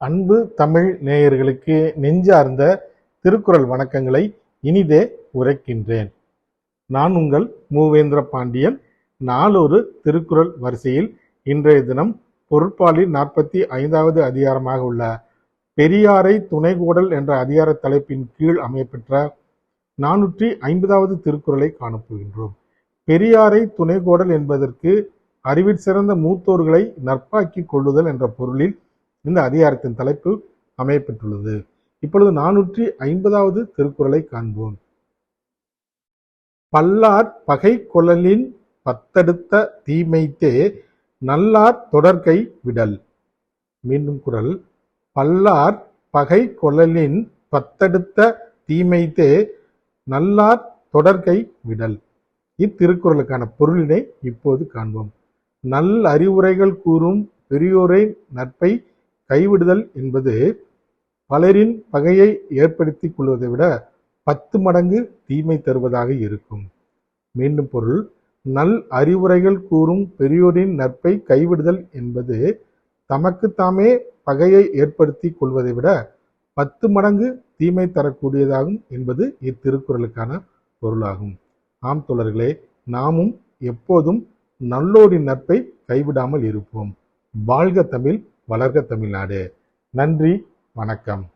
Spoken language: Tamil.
அன்பு தமிழ் நேயர்களுக்கு நெஞ்சார்ந்த திருக்குறள் வணக்கங்களை இனிதே உரைக்கின்றேன். நான் உங்கள் மூவேந்திர பாண்டியன். நாளொரு திருக்குறள் வரிசையில் இன்றைய தினம் பொருட்பாலில் நாற்பத்தி ஐந்தாவது அதிகாரமாக உள்ள பெரியாரை துணைகோடல் என்ற அதிகார தலைப்பின் கீழ் அமையப்பெற்ற நானூற்றி ஐம்பதாவது திருக்குறளை காணப்போகின்றோம் பெரியாரை துணைகோடல் என்பதற்கு அறிவிற் சிறந்த மூத்தோர்களை நற்பாக்கிக் கொள்ளுதல் என்ற பொருளில் இந்த அதிகாரத்தின் தலைப்பு அமையப்பெற்றுள்ளது. இப்பொழுது நானூற்றி ஐம்பதாவது திருக்குறளை காண்போம். பல்லார் பகை கொள்ளலின் பத்தடுத்த தீமைத்தே நல்லார் தொடர்கை விடல். மீண்டும் குரல் பல்லார் பகை கொள்ளலின் பத்தடுத்த தீமைத்தே நல்லார் தொடர்கை விடல். இத்திருக்குறளுக்கான பொருளினை இப்போது காண்போம். நல் அறிவுரைகள் கூறும் பெரியோரை நட்பை கைவிடுதல் என்பது பலரின் பகையை ஏற்படுத்தி கொள்வதை விட பத்து மடங்கு தீமை தருவதாக இருக்கும். மீண்டும் பொருள் நல் அறிவுரைகள் கூறும் பெரியோரின் நட்பை கைவிடுதல் என்பது தமக்கு தாமே பகையை ஏற்படுத்தி கொள்வதை விட பத்து மடங்கு தீமை தரக்கூடியதாகும் என்பது இத்திருக்குறளுக்கான பொருளாகும். ஆம் தொடர்களே நாமும் எப்போதும் நல்லோரின் நட்பை கைவிடாமல் இருப்போம். வாழ்க தமிழ் வளர்க தமிழ்நாடு. நன்றி வணக்கம்.